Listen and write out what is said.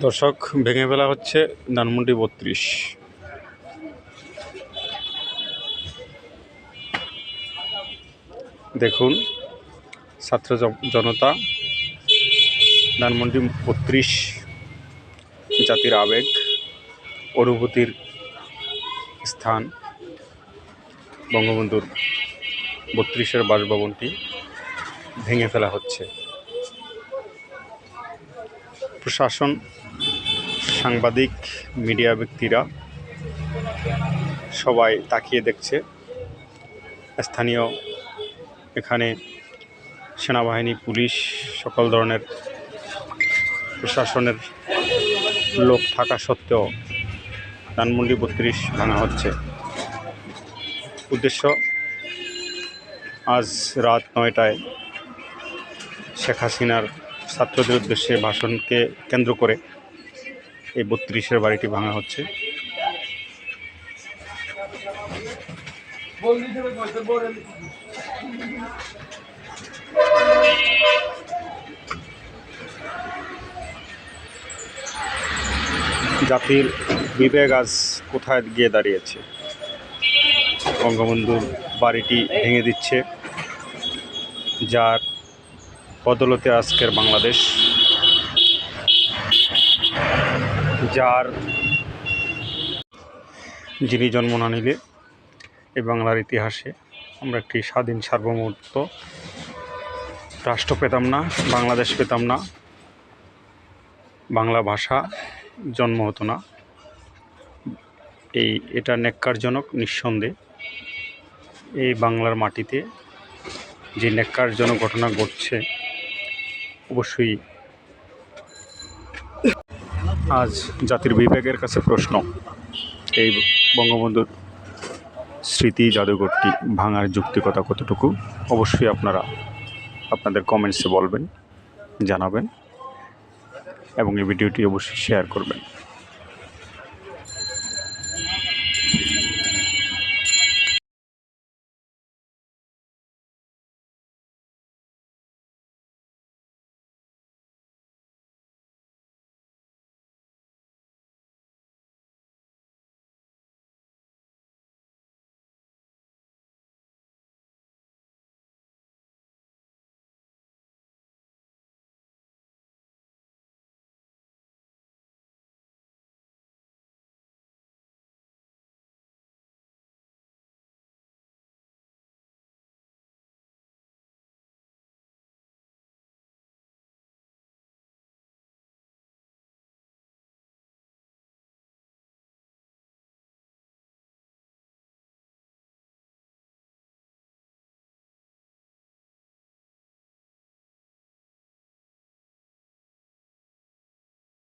দর্শক, ভেঙে ফেলা হচ্ছে ধানমন্ডি বত্রিশ। দেখুন, ছাত্র জন- জনতা, ধানমন্ডি বত্রিশ জাতির আবেগ, অনুভূতির স্থান, বঙ্গবন্ধুর বত্রিশের বাসভবনটি ভেঙে ফেলা হচ্ছে। প্রশাসন, সাংবাদিক, মিডিয়া ব্যক্তিরা সবাই তাকিয়ে দেখছে। স্থানীয় এখানে সেনাবাহিনী, পুলিশ সকল ধরনের প্রশাসনের লোক থাকা সত্ত্বেও ধানমন্ডি বত্রিশ ভাঙা হচ্ছে। উদ্দেশ্য, আজ রাত নয়টায় শেখ হাসিনার ছাত্রদের উদ্দেশ্যে ভাষণকে কেন্দ্র করে এই বত্রিশের বাড়িটি ভাঙা হচ্ছে। জাতির বিবেক আজ কোথায় গিয়ে দাঁড়িয়েছে? বঙ্গবন্ধুর বাড়িটি ভেঙে দিচ্ছে, যার বদলতে আজকের বাংলাদেশ, যার যিনি জন্ম না নিলে এই বাংলার ইতিহাসে আমরা একটি স্বাধীন সার্বভৌমত্ব রাষ্ট্র পেতাম না, বাংলাদেশ পেতাম না, বাংলা ভাষা জন্ম হতো না। এই, এটা ন্যাক্কারজনক, নিঃসন্দেহে। এই বাংলার মাটিতে যে ন্যাক্কারজনক ঘটনা ঘটছে অবশ্যই। আজ জাতির বিবেকের কাছে প্রশ্ন, এই বঙ্গবন্ধুর স্মৃতি জাদুঘরটি ভাঙার যুক্তিকতা কতটুকু? অবশ্যই আপনারা আপনাদের কমেন্টসে বলবেন, জানাবেন এবং এই ভিডিওটি অবশ্যই শেয়ার করবেন।